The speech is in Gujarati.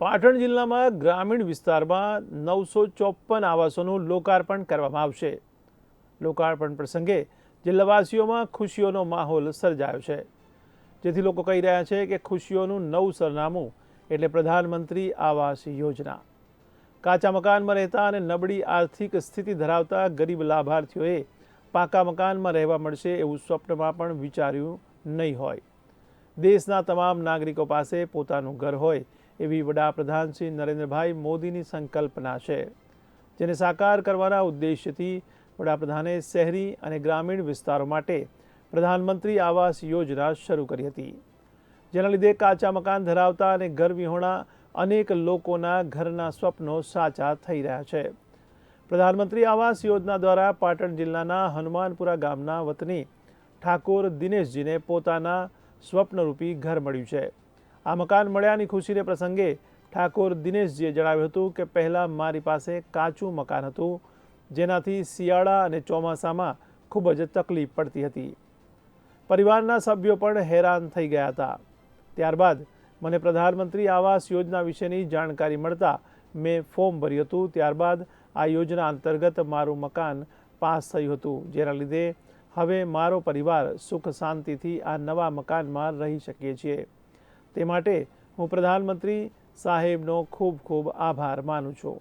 પાટણ જિલ્લામાં ગ્રામીણ વિસ્તારમાં નવસો ચોપન આવાસોનું લોકાર્પણ કરવામાં આવશે. લોકાર્પણ પ્રસંગે જિલ્લાવાસીઓમાં ખુશીઓનો માહોલ સર્જાયો છે. જેથી લોકો કહી રહ્યા છે કે ખુશીઓનું નવું સરનામું એટલે પ્રધાનમંત્રી આવાસ યોજના. કાચા મકાનમાં રહેતા અને નબળી આર્થિક સ્થિતિ ધરાવતા ગરીબ લાભાર્થીઓએ પાકા મકાનમાં રહેવા મળશે એવું સ્વપ્નમાં પણ વિચાર્યું નહીં હોય. દેશના તમામ નાગરિકો પાસે પોતાનું ઘર હોય એવી વડાપ્રધાન શ્રી નરેન્દ્રભાઈ મોદીની સંકલ્પના છે, જેને સાકાર કરવાના ઉદ્દેશ્યથી વડાપ્રધાને શહેરી અને ગ્રામીણ વિસ્તારો માટે પ્રધાનમંત્રી આવાસ યોજના શરૂ કરી હતી, જેના લીધે કાચા મકાન ધરાવતા અને ઘર વિહોણા અનેક લોકોના ઘરના સ્વપ્નો સાચા થઈ રહ્યા છે. પ્રધાનમંત્રી આવાસ યોજના દ્વારા પાટણ જિલ્લાના હનુમાનપુરા ગામના વતની ઠાકોર દિનેશજીને પોતાના સ્વપ્નરૂપી ઘર મળ્યું છે. આ મકાન મળ્યાની ખુશીને પ્રસંગે ઠાકોર દિનેશજીએ જણાવ્યું હતું કે પહેલાં મારી પાસે કાચું મકાન હતું, જેનાથી શિયાળા અને ચોમાસામાં ખૂબ જ તકલીફ પડતી હતી. પરિવારના સભ્યો પણ હેરાન થઈ ગયા હતા. ત્યારબાદ મને પ્રધાનમંત્રી આવાસ યોજના વિશેની જાણકારી મળતા મેં ફોર્મ ભર્યું હતું. ત્યારબાદ આ યોજના અંતર્ગત મારું મકાન પાસ થયું હતું, જેના લીધે હવે મારો પરિવાર સુખ શાંતિથી આ નવા મકાનમાં રહી શકીએ છીએ. તે માટે હું પ્રધાનમંત્રી સાહેબનો ખૂબ ખૂબ આભાર માનું છું.